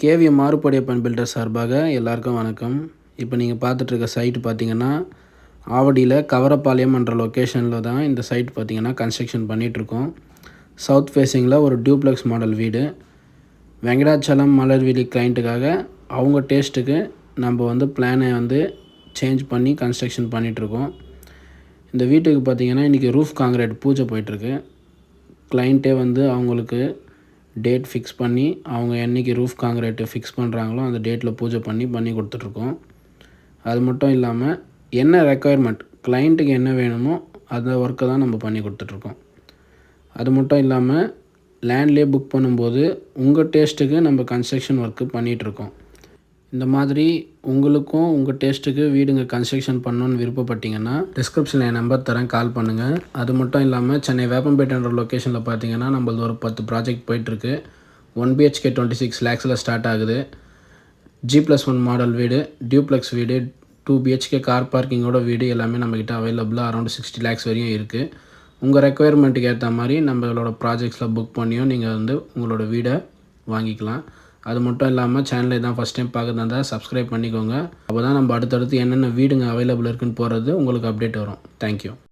KVM மாறுபடையப்பன் filter சார்பாக எல்லாருக்கும் வணக்கம். இப்போ நீங்கள் பார்த்துட்ருக்க சைட்டு பார்த்தீங்கன்னா ஆவடியில் கவரப்பாளையம் என்ற லொக்கேஷனில் தான் இந்த சைட் பார்த்திங்கன்னா கன்ஸ்ட்ரக்ஷன் பண்ணிகிட்ருக்கோம் சவுத் ஃபேஸிங்கில் ஒரு டியூப்ளெக்ஸ் மாடல் வீடு. வெங்கடாச்சலம் மலர்விழி கிளைண்ட்டுக்காக அவங்க டேஸ்ட்டுக்கு நம்ம வந்து பிளானை வந்து சேஞ்ச் பண்ணி கன்ஸ்ட்ரக்ஷன் பண்ணிகிட்ருக்கோம் இந்த வீட்டுக்கு பார்த்தீங்கன்னா இன்றைக்கி ரூஃப் காங்கிரீட் பூஜை போயிட்டுருக்கு கிளைண்ட்டே வந்து அவங்களுக்கு டேட் ஃபிக்ஸ் பண்ணி அவங்க என்றைக்கு ரூஃப் காங்கிரேட்டு ஃபிக்ஸ் பண்ணுறாங்களோ அந்த டேட்டில் பூஜை பண்ணி பண்ணி கொடுத்துட்ருக்கோம். அது மட்டும் இல்லாமல் என்ன ரெக்குயர்மெண்ட் கிளைண்ட்டுக்கு என்ன வேணுமோ அந்த ஒர்க்கை தான் நம்ம பண்ணி கொடுத்துட்ருக்கோம். அது மட்டும் இல்லாமல் லேண்ட்லேயே புக் பண்ணும்போது உங்கள் டேஸ்ட்டுக்கு நம்ம கன்ஸ்ட்ரக்ஷன் ஒர்க்கு பண்ணிகிட்ருக்கோம் இந்த மாதிரி உங்களுக்கும் உங்கள் டேஸ்ட்டுக்கு வீடுங்க கன்ஸ்ட்ரக்ஷன் பண்ணணுன்னு விருப்பப்பட்டீங்கன்னா டிஸ்கிரிப்ஷனில் என் நம்பர் தரேன் கால் பண்ணுங்கள் அது மட்டும் இல்லாமல் சென்னை வேப்பம்பேட்டைன்ற லொக்கேஷனில் பார்த்தீங்கன்னா நம்மளது ஒரு பத்து ப்ராஜெக்ட் போயிட்டுருக்கு. ஒன் பிஹெச்கே டுவெண்ட்டி சிக்ஸ் லேக்ஸில் ஸ்டார்ட் ஆகுது. ஜி ப்ளஸ் ஒன் மாடல் வீடு டியூப்ளெக்ஸ் வீடு டூ பிஹெச்கே கார் பார்க்கிங்கோட வீடு எல்லாமே நம்மக்கிட்ட அவைலபிளாக அரௌண்ட் சிக்ஸ்டி லேக்ஸ் வரையும் இருக்குது உங்கள் ரெக்குயர்மெண்ட்டுக்கு ஏற்ற மாதிரி நம்மளோட ப்ராஜெக்ட்ஸில் புக் பண்ணியும் நீங்கள் வந்து உங்களோட வீடை வாங்கிக்கலாம். அது மட்டும் இல்லாமல் சேனலை தான் ஃபஸ்ட் டைம் பார்க்குறதா இருந்தால் சப்ஸ்கிரைப் பண்ணிக்கோங்க. அப்போ தான் நம்ம அடுத்தடுத்து என்னென்ன வீடுங்க அவைலபிள் இருக்குன்னு போகிறது உங்களுக்கு அப்டேட் வரும். தேங்க்யூ